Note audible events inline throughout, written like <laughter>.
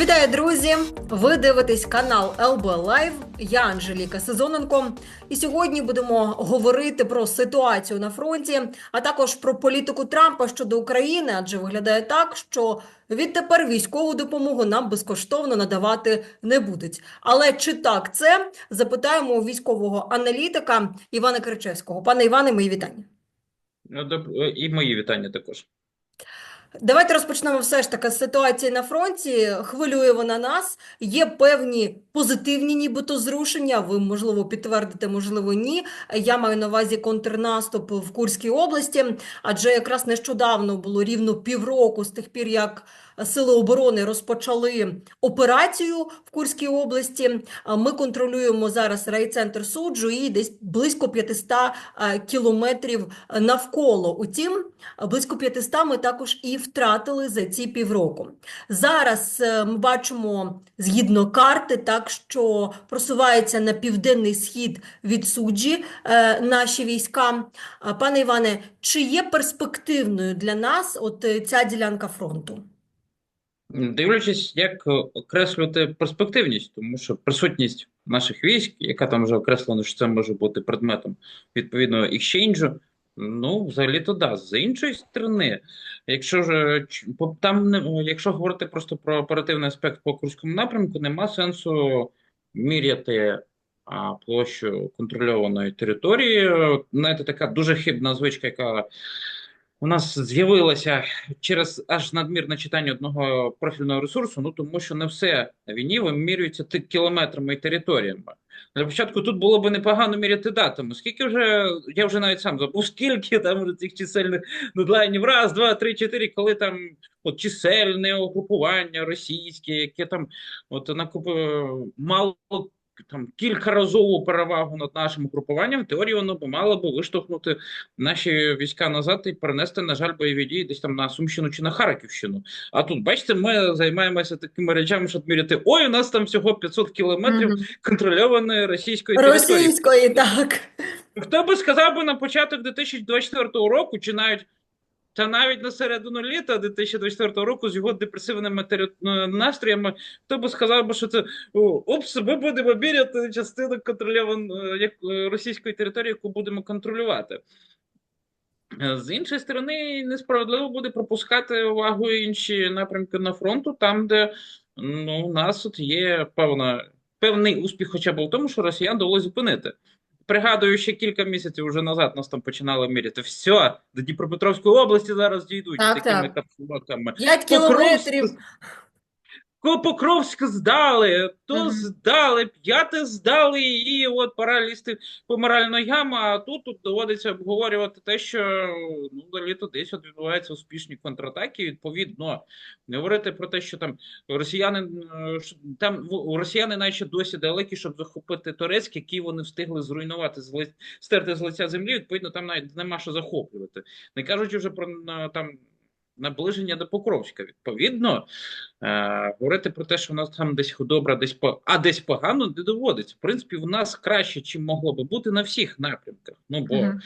Вітаю, друзі! Ви дивитесь канал ЛБ Лайв. Я Анжеліка Сезоненко. І сьогодні будемо говорити про ситуацію на фронті, а також про політику Трампа щодо України, адже виглядає так, що відтепер військову допомогу нам безкоштовно надавати не будуть. Але чи так це запитаємо у військового аналітика Івана Кричевського. Пане Іване, мої вітання. Доб- е, І мої вітання також. Давайте розпочнемо все ж таки з ситуації на фронті. Хвилює вона нас. Є певні позитивні, нібито зрушення. Ви, можливо, підтвердите, можливо, ні. Я маю на увазі контрнаступ в Курській області, адже якраз нещодавно було рівно півроку з тих пір, як Сили оборони розпочали операцію в Курській області. Ми контролюємо зараз райцентр суджу і десь близько 500 е, кілометрів навколо. Утім, близько 500 ми також і втратили за ці півроку. Зараз е, ми бачимо згідно карти, так що просуваються на південний схід від суджі е, наші війська. Пане Іване, чи є перспективною для нас от е, ця ділянка фронту? Дивлячись, як е, окреслювати перспективність, тому що присутність наших військ, яка там вже окреслена, що це може бути предметом відповідного екшенджу, ну, взагалі-то да. З іншої сторони, якщо ж там якщо говорити просто про оперативний аспект по Курському напрямку, нема сенсу міряти площу контрольованої території. Знаєте, така дуже хибна звичка, яка у нас з'явилася через аж надмірне читання одного профільного ресурсу, ну тому що не все на війні вимірюється кілометрами і територіями. Для початку тут було б непогано міряти датами. Скільки вже, я вже навіть сам забув, <laughs> скільки там цих чисельних дедлайнів, раз, два, три, чотири, коли там от чисельне угрупування російське, яке там от накупи мало там кількаразову перевагу над нашим угрупуванням, в теорії воно б мало би виштовхнути наші війська назад і перенести, на жаль, бойові дії десь там на Сумщину чи на Харківщину. А тут, бачите, ми займаємося такими речами, щоб міряти: ой, у нас там всього 500 кілометрів Мгм. контрольованої російської території. Російської, так. Хто би сказав би на початок 2024 року, чи навіть та навіть на середину літа 2024 року з його депресивними е, настроями, хто би сказав що це упс, ми будемо міряти частину контрольованої е, російської території, яку будемо контролювати. Е, З іншої сторони, несправедливо буде пропускати увагу інші напрямки на фронту, там, де ну, у нас от є певна, певний успіх, хоча б в тому, що росіян довелося зупинити. Пригадую, ще кілька місяців уже назад нас там починали міряти. Все, до Дніпропетровської області зараз дійдуть Так, такими так. капсулоками. П'ять кілометрів. Покровськ здали, то Мгм. здали, п'яте здали, і от пора лізти по моральну яму, а тут, тут доводиться обговорювати те, що ну, далі-то десь от відбуваються успішні контратаки. Відповідно, не говорити про те, що там росіяни е, там у росіяни наче досі далекі, щоб захопити Торецьк, який вони встигли зруйнувати з ли- стерти з лиця землі. Відповідно, там навіть нема що захоплювати. Не кажучи вже про там наближення до Покровська. Відповідно, е, говорити про те, що в нас там десь добре, десь по а десь погано, не доводиться. В принципі, в нас краще, чим могло би бути на всіх напрямках. Ну бо Мгм. Е,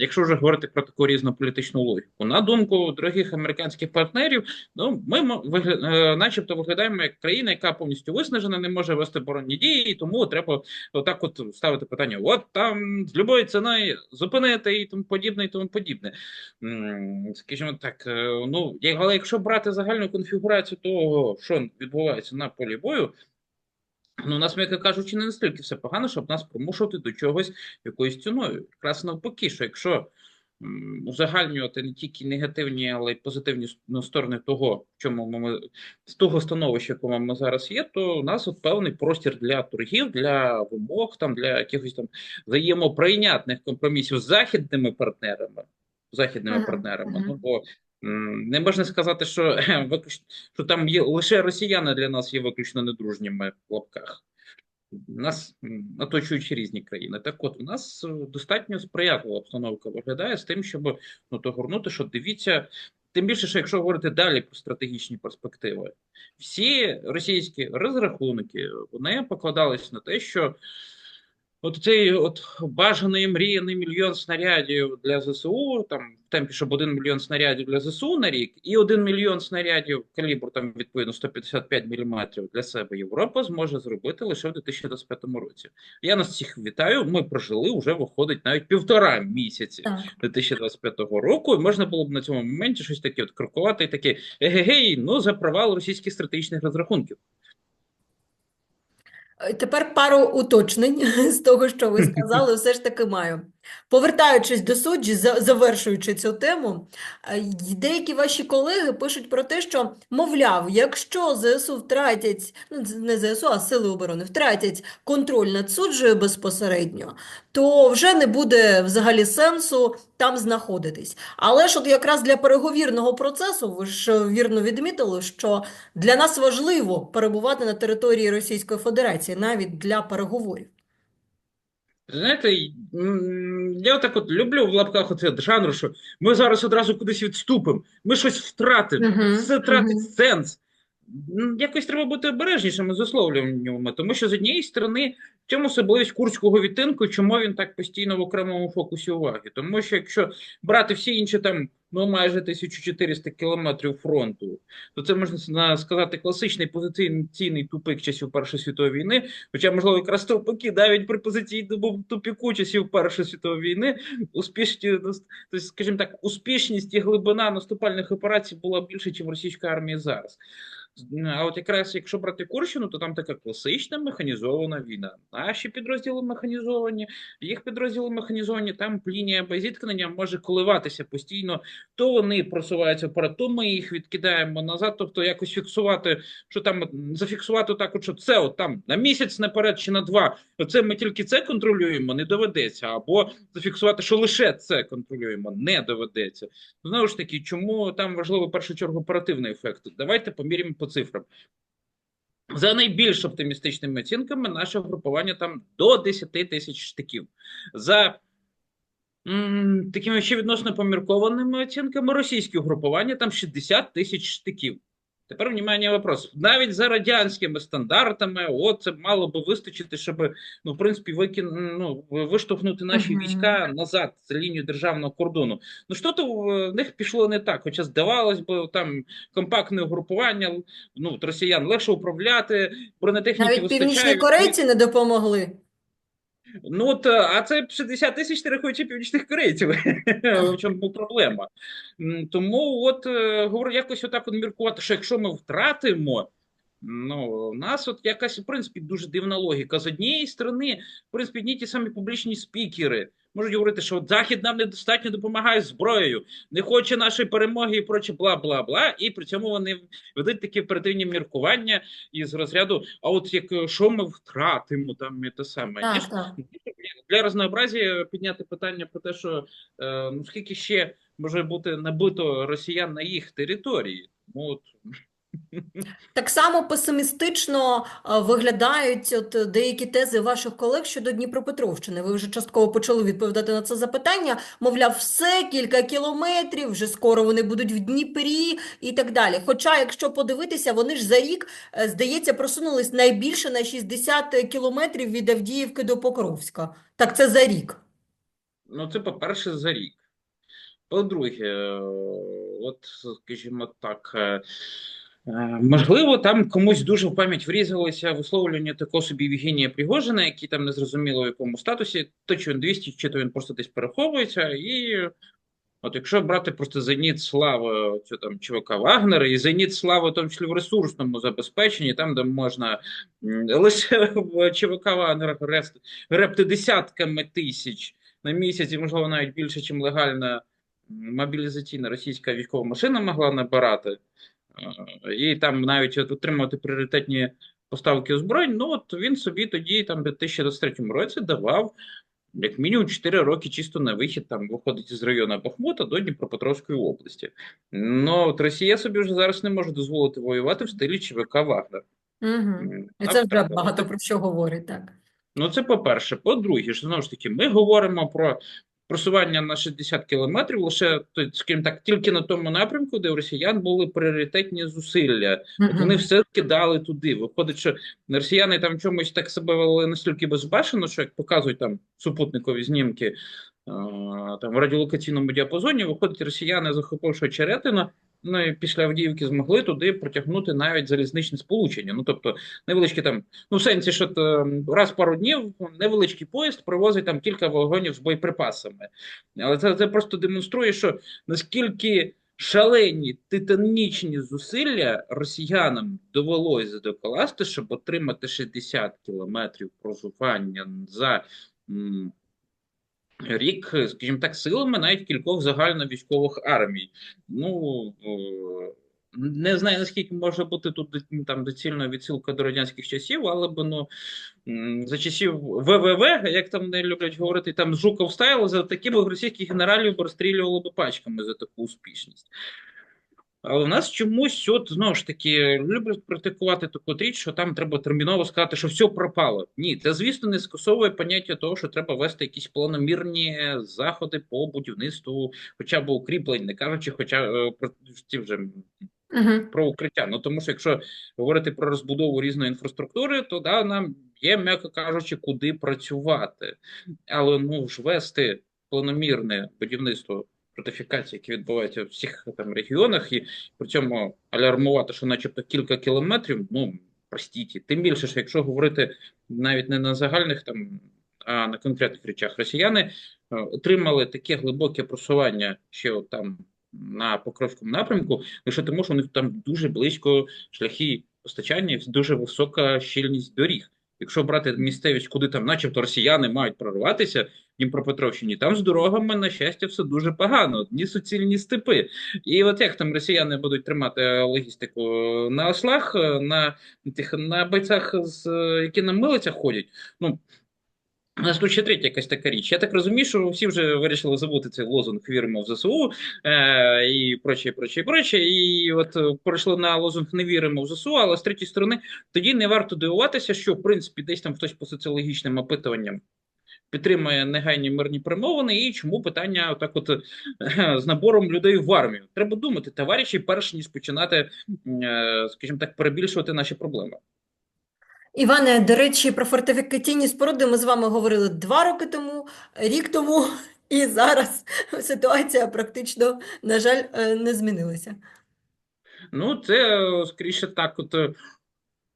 Якщо вже говорити про таку різну політичну логіку, на думку дорогих американських партнерів, ну ми вигля- е, начебто виглядаємо як країна, яка повністю виснажена, не може вести оборонні дії, і тому треба отак, от ставити питання: от там з любої ціною зупинити і тому подібне, і тому подібне. Скажімо так, е, ну але якщо брати загальну конфігурацію того, що відбувається на полі бою. Ну, у нас, м'яко кажучи, не настільки все погано, щоб нас примушувати до чогось якоюсь ціною. Якраз навпаки, що якщо узагальнювати не тільки негативні, але й позитивні ну, сторони того, в чому ми з того становища, якому ми зараз є, то у нас от певний простір для торгів, для вимог, там для якихось там взаємоприйнятних компромісів з західними партнерами, західними Мгм, партнерами. мгм. Ну бо не можна сказати, що виключно що там є лише росіяни для нас є виключно недружніми в лапках. Нас оточують різні країни. Так от, у нас е, достатньо сприятлива обстановка виглядає з тим, щоб ну, догорнути, що дивіться, тим більше, що якщо говорити далі про стратегічні перспективи, всі російські розрахунки вони покладались на те, що От цей от бажаний мріяний мільйон снарядів для ЗСУ, там в темпі, щоб один мільйон снарядів для ЗСУ на рік, і один мільйон снарядів калібру, там відповідно 155 мм для себе Європа зможе зробити лише в 2025 році. Я нас всіх вітаю. Ми прожили вже виходить навіть півтора місяці Так. 2025 року, і можна було б на цьому моменті щось таке от крокувати, і таке егегей, ну за провал російських стратегічних розрахунків. Е, Тепер пару уточнень <laughs> з того, що ви <laughs> сказали, все ж таки маю. Повертаючись до суджі, за- завершуючи цю тему, е, деякі ваші колеги пишуть про те, що, мовляв, якщо ЗСУ втратять, ну не ЗСУ, а Сили оборони втратять контроль над суджею безпосередньо, то вже не буде взагалі сенсу там знаходитись. Але ж от якраз для переговірного процесу, ви ж вірно відмітили, що для нас важливо перебувати на території Російської Федерації навіть для переговорів. Знаєте, я так от люблю в лапках оце жанру, що ми зараз одразу кудись відступимо, ми щось втратимо, Мгм, все втратить мгм. сенс. Якось треба бути обережнішими з висловлюваннями, тому що з однієї сторони, в цьому особливість курського відтинку, чому він так постійно в окремому фокусі уваги? Тому що якщо брати всі інші там ну майже 1400 кілометрів фронту, то це можна сказати класичний позиційний тупик часів Першої світової війни. Хоча, можливо, якраз тупики навіть при позиційному тупіку часів Першої світової війни успішні, тобто, скажімо так, успішність і глибина наступальних операцій була більше, ніж російська армія зараз. А от якраз якщо брати Курщину, то там така класична механізована війна. Наші підрозділи механізовані, їх підрозділи механізовані, там лінія зіткнення може коливатися постійно. То вони просуваються вперед, то ми їх відкидаємо назад. Тобто якось фіксувати, що там зафіксувати так, що це от там на місяць наперед чи на два. Оце ми тільки це контролюємо, не доведеться. Або зафіксувати, що лише це контролюємо, не доведеться. Знову ж таки, чому там важливо першу чергу оперативний ефект? Давайте поміряємо по цифрам. За найбільш оптимістичними оцінками, наше групування там до 10 тисяч штиків. За м, такими ще відносно поміркованими оцінками, російське групування там 60 тисяч штиків. Тепер, внимание, вопрос. Навіть за радянськими стандартами, от це мало би вистачити, щоб, ну, в принципі, викин, ну, виштовхнути наші Мгм. війська назад за лінію державного кордону. Ну, що то в них пішло не так. Хоча здавалось би, там компактне угрупування, ну, росіян легше управляти, бронетехніки Навіть північні корейці не допомогли. Ну от, е, а це 60 тисяч рахуючи північних корейців. <laughs> В чому проблема? Тому, от е, говорю, якось отак от міркувати, що якщо ми втратимо. Ну, у нас от якась, в принципі, дуже дивна логіка. З однієї сторони, в принципі, одні ті самі публічні спікери можуть говорити, що от Захід нам недостатньо допомагає зброєю, не хоче нашої перемоги і проче, бла, бла, бла. І при цьому вони ведуть такі оперативні міркування із розряду, а от як що ми втратимо там і те саме. Так, так. для разнообразія підняти питання про те, що е, ну скільки ще може бути набито росіян на їх території. Ну, от, Так само песимістично е, виглядають от деякі тези ваших колег щодо Дніпропетровщини. Ви вже частково почали відповідати на це запитання. Мовляв, все, кілька кілометрів, вже скоро вони будуть в Дніпрі і так далі. Хоча, якщо подивитися, вони ж за рік, е, здається, просунулись найбільше на 60 кілометрів від Авдіївки до Покровська. Так це за рік. ну це по-перше, за рік. По-друге, е, от, скажімо так, можливо, там комусь дуже в пам'ять врізалося висловлювання такого собі Євгенія Пригожина, який там незрозуміло в якому статусі, то чи він 200, чи то він просто десь переховується, і От якщо брати просто зеніт слави цю там ЧВК Вагнера і зеніт слави, в тому числі в ресурсному забезпеченні, там, де можна лише ЧВК Вагнера гребти десятками тисяч на місяць, і можливо навіть більше, ніж легальна мобілізаційна російська військова машина могла набирати, е, і там навіть отримувати пріоритетні поставки озброєнь, ну от він собі тоді, там в 2023 році, давав як мінімум 4 роки чисто на вихід там виходить із району Бахмута до Дніпропетровської області. Ну от Росія собі вже зараз не може дозволити воювати в стилі ЧВК Вагнер. Угу. І це вже багато про що говорить, так. Ну, це по-перше. По-друге, ж, знову ж таки, ми говоримо про просування на 60 кілометрів, лише скажімо так, тільки на тому напрямку, де у росіян були пріоритетні зусилля. От вони все кидали туди. Виходить, що росіяни там чомусь так себе вели настільки безбашено, що як показують там супутникові знімки там в радіолокаційному діапазоні, виходить, росіяни, захопивши Очеретина, ну і після Авдіївки змогли туди протягнути навіть залізничне сполучення. Ну тобто невеличкі там, ну в сенсі, що то, раз пару днів невеличкий поїзд привозить там кілька вагонів з боєприпасами. Але це, це просто демонструє, що наскільки шалені титанічні зусилля росіянам довелося докласти, щоб отримати 60 кілометрів просування за рік, скажімо так, силами навіть кількох загальновійськових армій. Ну е, не знаю, наскільки може бути тут там доцільна відсилка до радянських часів, але б ну за часів ВВВ, як там не люблять говорити, там Жуков стайл, за таких би російських генералів розстрілювали б пачками за таку успішність. Але в нас чомусь, от знову ж таки, люблять практикувати таку річ, що там треба терміново сказати, що все пропало. Ні, це, звісно, не скасовує поняття того, що треба вести якісь планомірні заходи по будівництву, хоча б укріплень, не кажучи, хоча е, про ті вже Мгм. про укриття. Ну тому що якщо говорити про розбудову різної інфраструктури, то да, нам є, м'яко кажучи, куди працювати. Але ну ж вести планомірне будівництво фортифікацій, які відбуваються в всіх там регіонах, і при цьому алярмувати, що начебто кілька кілометрів, ну простіть. Тим більше, що якщо говорити навіть не на загальних там. А на конкретних речах росіяни е, отримали таке глибоке просування ще от там на Покровському напрямку, лише тому, що у них там дуже близько шляхи постачання, дуже висока щільність доріг. Якщо брати місцевість, куди там, начебто, росіяни мають прорватися, Дніпропетровщині, там з дорогами, на щастя, все дуже погано, одні суцільні степи. І от як там росіяни будуть тримати логістику на ослах, на тих на бойцях, з, які на милицях ходять, ну. У нас тут ще третя якась така річ. Я так розумію, що всі вже вирішили забути цей лозунг «Віримо в ЗСУ» е, і проче, проче, проче. І от е, перейшли на лозунг «Не віримо в ЗСУ», але з третьої сторони, тоді не варто дивуватися, що в принципі десь там хтось по соціологічним опитуванням підтримує негайні мирні перемовини, і чому питання так от е, з набором людей в армію. Треба думати, товариші, перш ніж починати, е, скажімо так, перебільшувати наші проблеми. Іване, до речі, про фортифікаційні споруди ми з вами говорили два роки тому, рік тому, і зараз ситуація практично, на жаль, е, не змінилася. Ну, це скоріше так, от.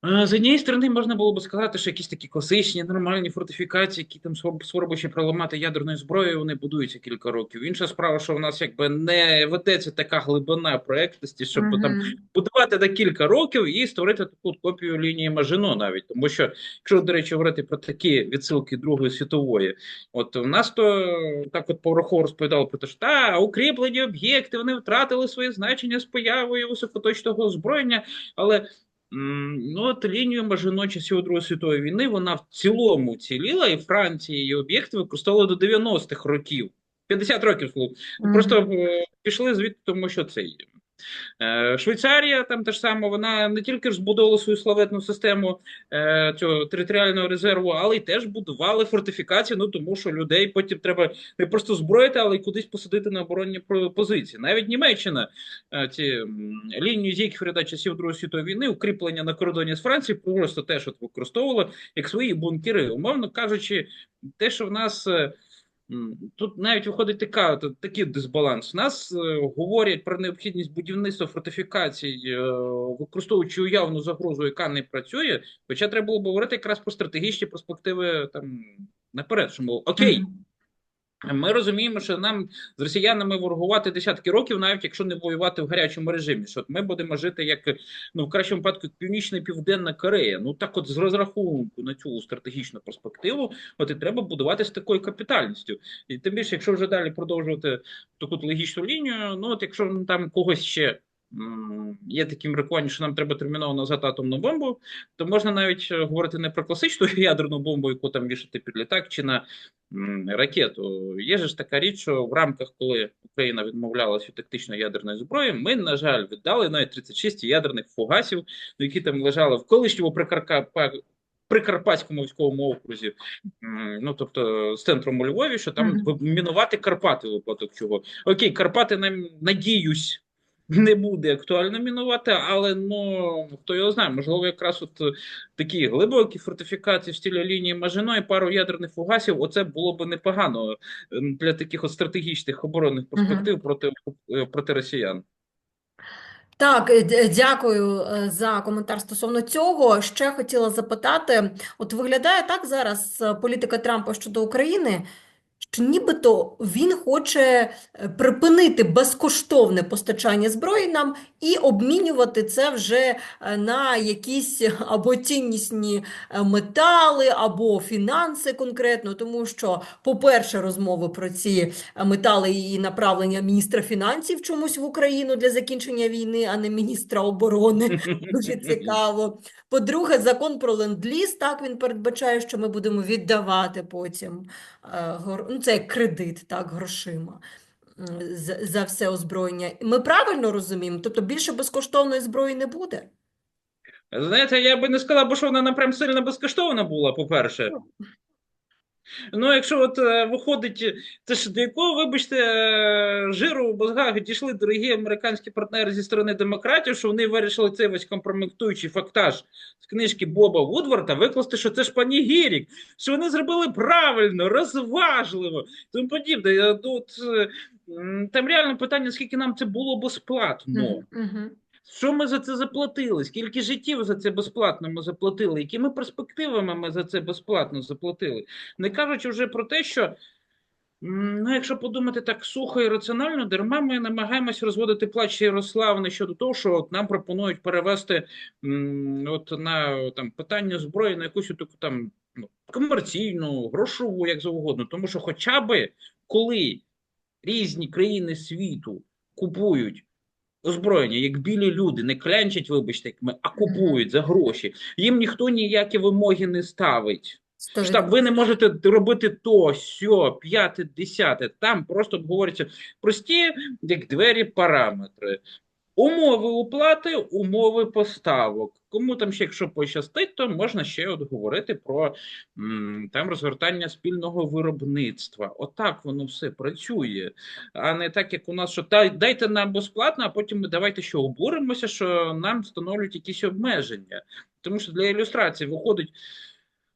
З однієї сторони, можна було б сказати, що якісь такі класичні нормальні фортифікації, які там спроб- спробуючи проламати ядерною зброєю, вони будуються кілька років. Інша справа, що в нас якби не ведеться така глибина проектності, щоб там будувати на кілька років і створити таку копію лінії Мажино навіть. Тому що, якщо, до речі, говорити про такі відсилки Другої світової, от у нас то так от Порохов розповідав про те, що та укріплені об'єкти, вони втратили своє значення з появою високоточного озброєння, але. Ну, от лінію Мажино часів Другої світової війни вона в цілому ціліла, і Франція її об'єкти використовували до 90-х років. 50 років слухай. Просто е, пішли звідти, тому що це є. Е, Швейцарія там те ж саме, вона не тільки ж збудовувала свою славетну систему е, цього територіального резерву, але й теж будували фортифікації, ну тому що людей потім треба не просто зброїти, але й кудись посадити на оборонні позиції. Навіть Німеччина е, ці лінію Зігфріда часів Другої світової війни, укріплення на кордоні з Францією, просто теж використовувала як свої бункери. Умовно кажучи, те, що в нас. Тут навіть виходить така, такий дисбаланс. Нас е, говорять про необхідність будівництва фортифікацій, е, використовуючи уявну загрозу, яка не працює. Хоча треба було б говорити якраз про стратегічні перспективи там наперед, що мов окей. Ми розуміємо, що нам з росіянами ворогувати десятки років, навіть якщо не воювати в гарячому режимі. Що ми будемо жити як ну в кращому випадку Північна Південна Корея. Ну так, от з розрахунку на цю стратегічну перспективу, от і треба будувати з такою капітальністю. І тим більше, якщо вже далі продовжувати таку логічну лінію, ну от якщо там когось ще. Є такі міркування, що нам треба терміново назад атомну бомбу, то можна навіть е, говорити не про класичну <laughs> ядерну бомбу, яку там вішати під літак, чи на ракету. Є ж така річ, що в рамках, коли Україна відмовлялася від тактичної ядерної зброї, ми, на жаль, віддали навіть 36 ядерних фугасів, які там лежали в колишньому прикарка Прикарпатському військовому окрузі, ну тобто з центром у Львові, що там Мгм. ви- мінувати Карпати випадок чого. Окей, Карпати нам надіюсь. Не буде актуально мінувати, але ну хто його знає, можливо, якраз от е, такі глибокі фортифікації в стилі лінії Мажино і пару ядерних фугасів. Оце було б непогано е, для таких от стратегічних оборонних перспектив проти, е, проти росіян. Так, дякую за коментар стосовно цього. Ще хотіла запитати: от виглядає так зараз політика Трампа щодо України, що нібито він хоче е, припинити безкоштовне постачання зброї нам і обмінювати це вже е, на якісь або ціннісні е, метали, або фінанси конкретно, тому що, по-перше, розмови про ці метали і направлення міністра фінансів чомусь в Україну для закінчення війни, а не міністра оборони. <laughs> Дуже цікаво. По-друге, закон про ленд-ліз, так він передбачає, що ми будемо віддавати потім е, ну, це як кредит, так, грошима за, за все озброєння. Ми правильно розуміємо? Тобто більше безкоштовної зброї не буде? Знаєте, я би не сказав, бо що вона нам прям сильно безкоштовна була, по-перше. Ну, якщо от е, виходить, це ж до якого, вибачте, е, жиру в мозгах дійшли дорогі американські партнери зі сторони демократів, що вони вирішили цей весь компрометуючий фактаж з книжки Боба Вудворта викласти, що це ж панігірік, що вони зробили правильно, розважливо, тому подібне. Тут е, там реально питання, скільки нам це було безплатно. Мгм, мгм. Що ми за це заплатили? Скільки життів за це безплатно ми заплатили? Якими перспективами ми за це безплатно заплатили? Не кажучи вже про те, що ну, якщо подумати так сухо і раціонально, дарма ми намагаємось розводити плач Ярославни щодо того, що от нам пропонують перевести м, от на там питання зброї на якусь таку там ну, комерційну, грошову, як завгодно. Тому що, хоча би коли різні країни світу купують озброєння, як білі люди, не клянчать, вибачте, як ми, а купують за гроші. Їм ніхто ніякі вимоги не ставить. Так, ви не можете робити то, сьо, п'яте, десяте. Там просто обговорюються прості, як двері, параметри. Умови оплати, умови поставок. Кому там ще, якщо пощастить, то можна ще от говорити про там розгортання спільного виробництва. Отак воно все працює, а не так, як у нас, що дайте нам безплатно, а потім ми давайте що обуримося, що нам встановлюють якісь обмеження. Тому що для ілюстрації виходить,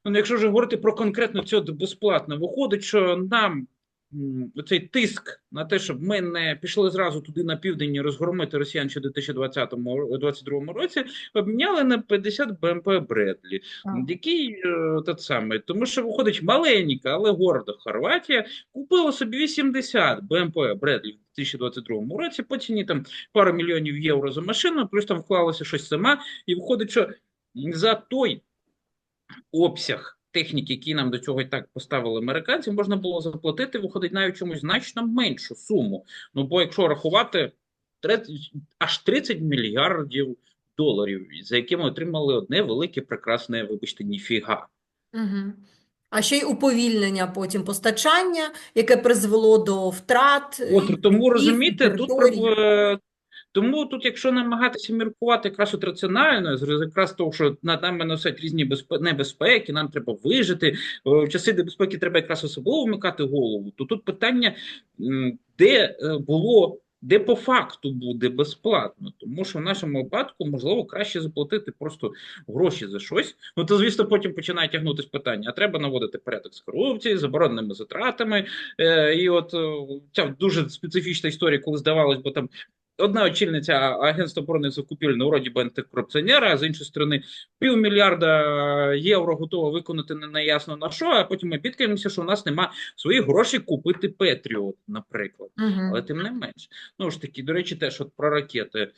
ну, якщо вже говорити про конкретно це безплатно, виходить, що нам м, оцей тиск на те, щоб ми не пішли зразу туди на південь і розгромити росіян ще у 2020-2022 році, обміняли на 50 БМП Бредлі, який е, тот самий, тому що виходить маленька, але горда Хорватія купила собі 80 БМП Бредлі в 2022 році по ціні там пару мільйонів євро за машину, плюс там вклалося щось сама, і виходить, що за той обсяг техніки, який нам до цього і так поставили американці, можна було заплатити, виходить навіть чомусь значно меншу суму. Ну бо якщо рахувати 30, аж 30 мільярдів доларів, за які ми отримали одне велике, прекрасне, вибачте, ніфіга. Мгм. А ще й уповільнення потім постачання, яке призвело до втрат От тому розумієте, тут е, тому тут, якщо намагатися міркувати якраз от раціонально, якраз того, що над нами носять різні безпе- небезпеки, нам треба вижити. е, В часи небезпеки треба якраз особливо вмикати голову. То тут питання, де е, було. Де по факту буде безплатно, тому що в нашому випадку можливо краще заплатити просто гроші за щось. Ну то звісно, потім починає тягнутися питання: а треба наводити порядок з корупцією, забороненими затратами. Е, і от е, ця дуже специфічна історія, коли здавалось, бо там одна очільниця агентства оборони закупівель на вроді би антикорупціонера, а з іншої сторони, півмільярда євро готова виконати не неясно на що, а потім ми підкинемося, що у нас нема своїх грошей купити Петріот, наприклад. Мгм. Але тим не менш, ну ж таки, до речі, теж от про ракети. Е,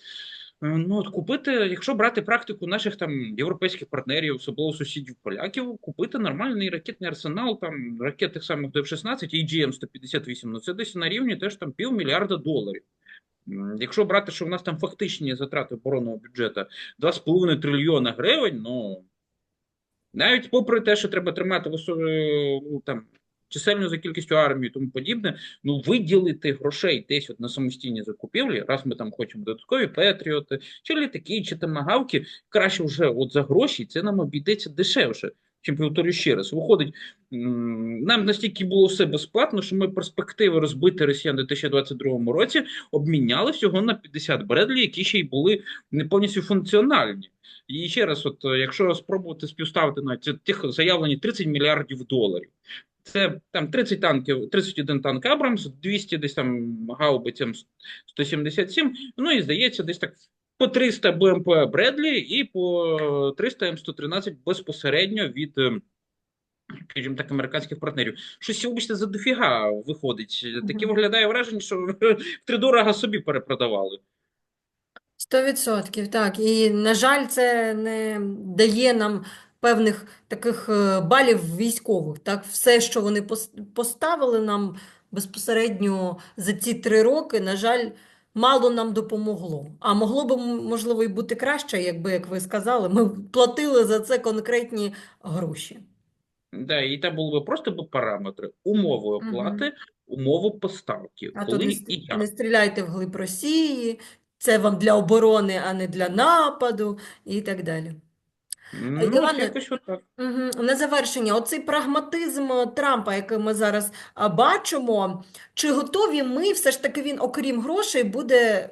Ну, от купити, якщо брати практику наших там європейських партнерів, особливо сусідів поляків, купити нормальний ракетний арсенал, там ракет тих самих F-16 і GM-158, ну це десь на рівні теж там півмільярда доларів. Якщо брати, що в нас там фактичні затрати оборонного бюджету 2,5 трильйона гривень, ну навіть попри те, що треба тримати висо- там чисельну за кількістю армії і тому подібне, ну виділити грошей десь от на самостійні закупівлі, раз ми там хочемо додаткові петріоти, чи літаки, чи тамагавки, краще вже от за гроші, це нам обійдеться дешевше. Чим повторю ще раз. Виходить, нам настільки було все безплатно, що ми перспективи розбити росіян у 2022 році обміняли всього на 50 Бредлі, які ще й були не повністю функціональні. І ще раз, от якщо спробувати співставити на тих заявлені 30 мільярдів доларів. Це там 30 танків, 31 танк Абрамс, 200 десь там гаубиць М177, ну і здається, десь так по 300 БМП Бредлі і по 300 М113 безпосередньо від, е, скажімо так, американських партнерів. Щось, вибачте, за дофіга виходить. Таке виглядає враження, що <laughs> втридорога собі перепродавали. Сто відсотків, так. І, на жаль, це не дає нам певних таких е, балів військових. Так, все, що вони поставили нам безпосередньо за ці три роки, на жаль, мало нам допомогло. А могло б, можливо, і бути краще, якби, як ви сказали, ми платили за це конкретні гроші. Да, і там були б просто б параметри, умови оплати, оплати, умови поставки, А коли тут не, і не стріляйте вглиб Росії, це вам для оборони, а не для нападу, і так далі. Ну, Іване, якось отак. На завершення, оцей прагматизм е, Трампа, який ми зараз а, бачимо, чи готові ми, все ж таки він, окрім грошей, буде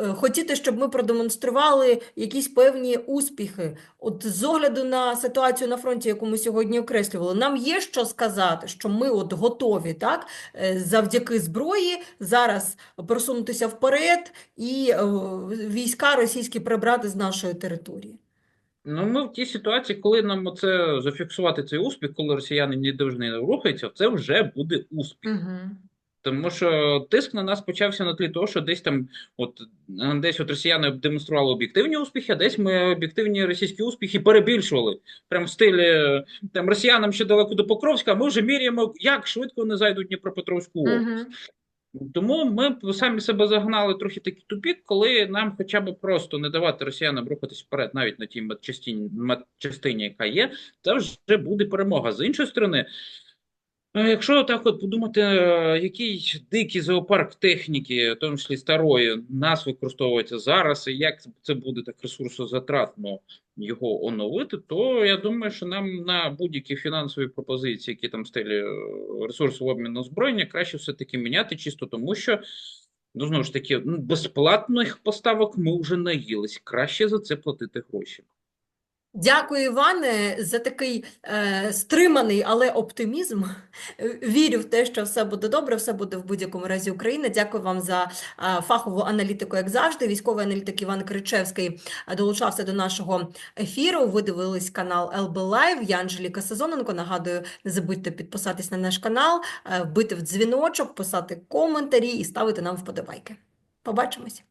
е, хотіти, щоб ми продемонстрували якісь певні успіхи? От з огляду на ситуацію на фронті, яку ми сьогодні окреслювали, нам є що сказати, що ми от готові, так, е, завдяки зброї зараз просунутися вперед і е, війська російські прибрати з нашої території. Ну, ми в тій ситуації, коли нам оце зафіксувати цей успіх, коли росіяни ніде не рухаються, це вже буде успіх. Угу. Тому що тиск на нас почався на тлі того, що десь там, от е, десь от росіяни демонстрували об'єктивні успіхи, а десь ми об'єктивні російські успіхи перебільшували. Прям в стилі е, там росіянам ще далеко до Покровська, а ми вже міряємо, як швидко вони зайдуть Дніпропетровську область. Угу. Тому ми самі себе загнали трохи такий тупік, коли нам хоча б просто не давати росіянам рухатись вперед, навіть на тій матчастині, матчастині, яка є, це вже буде перемога. З іншої сторони, якщо так от подумати, е, який дикий зоопарк техніки, в тому числі старої, нас використовується зараз, і як це буде так ресурсозатратно його оновити, то я думаю, що нам на будь-які фінансові пропозиції, які там стилі е, ресурсу обміну озброєння, краще все-таки міняти, чисто тому, що ну знову ж таки ну, безплатних поставок ми вже наїлись. Краще за це платити гроші. Дякую, Іване, за такий е, стриманий, але оптимізм. Вірю в те, що все буде добре, все буде в будь-якому разі Україна. Дякую вам за е, фахову аналітику, як завжди. Військовий аналітик Іван Кричевський е, долучався до нашого ефіру. Ви дивились канал ЛБ Лайв. Я Анжеліка Сезоненко. Нагадую, не забудьте підписатись на наш канал, е, вбити в дзвіночок, писати коментарі і ставити нам вподобайки. Побачимось!